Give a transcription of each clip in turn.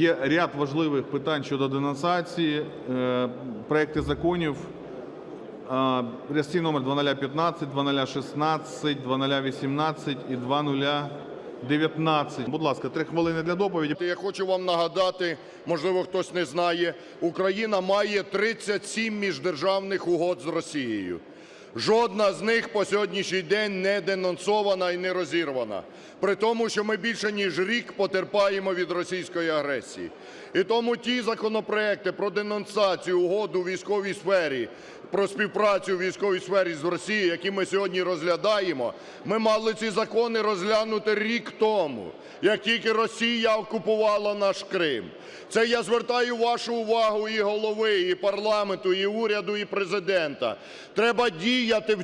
Є ряд важливих питань щодо денонсації, е, проекти законів. Реєстраційний номер 2015, 2016, 2018 і 2019. Будь ласка, три хвилини для доповіді. Я хочу вам нагадати, можливо, хтось не знає, Україна має 37 міждержавних угод з Росією. Жодна з них по сьогоднішній день не денонсована і не розірвана. При тому, що ми більше ніж рік потерпаємо від російської агресії. І тому ті законопроекти про денонсацію угод у військовій сфері, про співпрацю у військовій сфері з Росією, які ми сьогодні розглядаємо, ми мали ці закони розглянути рік тому, як тільки Росія окупувала наш Крим. Це я звертаю вашу увагу і голови, і парламенту, і уряду, і Президента. Треба діяти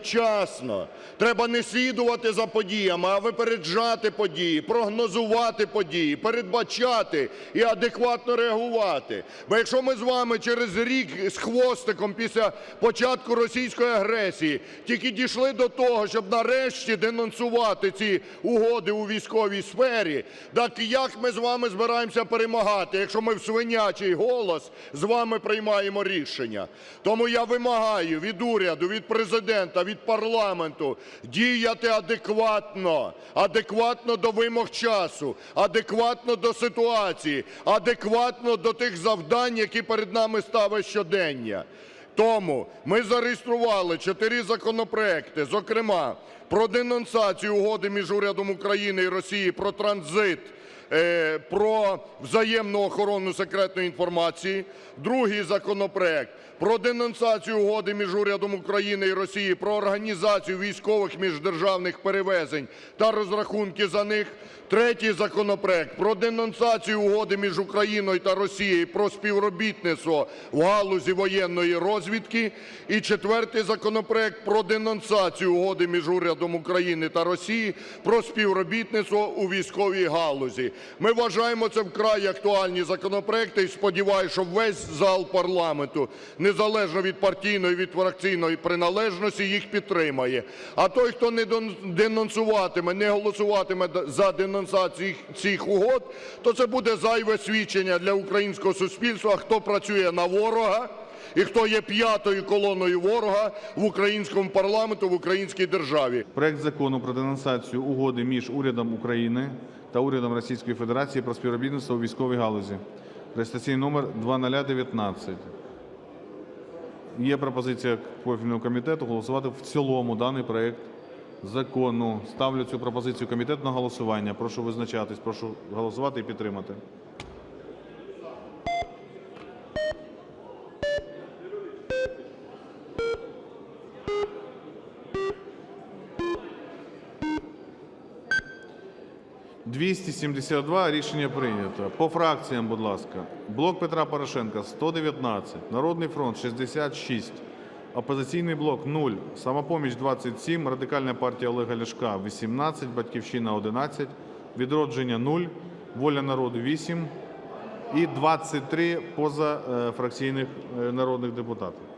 вчасно. Треба не слідувати за подіями, а випереджати події, прогнозувати події, передбачати і адекватно реагувати. Бо якщо ми з вами через рік з хвостиком після початку російської агресії тільки дійшли до того, щоб нарешті денонсувати ці угоди у військовій сфері, так як ми з вами збираємося перемагати, якщо ми в свинячий голос з вами приймаємо рішення? Тому я вимагаю від уряду, від Президента, від парламенту діяти адекватно, адекватно до вимог часу, адекватно до ситуації, адекватно до тих завдань, які перед нами ставить щодення. Тому ми зареєстрували чотири законопроекти, зокрема про денонсацію угоди між урядом України і Росії про транзит, про взаємну охорону секретної інформації. Другий законопроект про денонсацію угоди між урядом України і Росії про організацію військових міждержавних перевезень та розрахунки за них. Третій законопроект про денонсацію угоди між Україною та Росією про співробітництво в галузі воєнної розвідки. І четвертий законопроект про денонсацію угоди між урядом України та Росії про співробітництво у військовій галузі. Ми вважаємо це вкрай актуальні законопроекти і сподіваюся, що весь зал парламенту, незалежно від партійної, від фракційної приналежності, їх підтримає. А той, хто не денонсуватиме, не голосуватиме за денонсацію цих угод, то це буде зайве свідчення для українського суспільства, хто працює на ворога і хто є п'ятою колоною ворога в українському парламенту, в українській державі. Проект закону про денонсацію угоди між урядом України та урядом Російської Федерації про співробітництво у військовій галузі. Реєстраційний номер 2019. Є пропозиція профільного комітету голосувати в цілому даний проект закону. Ставлю цю пропозицію комітету на голосування. Прошу визначатись, прошу голосувати і підтримати. – 272. Рішення прийнято. По фракціям, будь ласка. Блок Петра Порошенка – 119, Народний фронт – 66, Опозиційний блок – 0, Самопоміч – 27, Радикальна партія Олега Ляшка – 18, Батьківщина – 11, Відродження – 0, Воля народу – 8 і 23 позафракційних е, народних депутатів.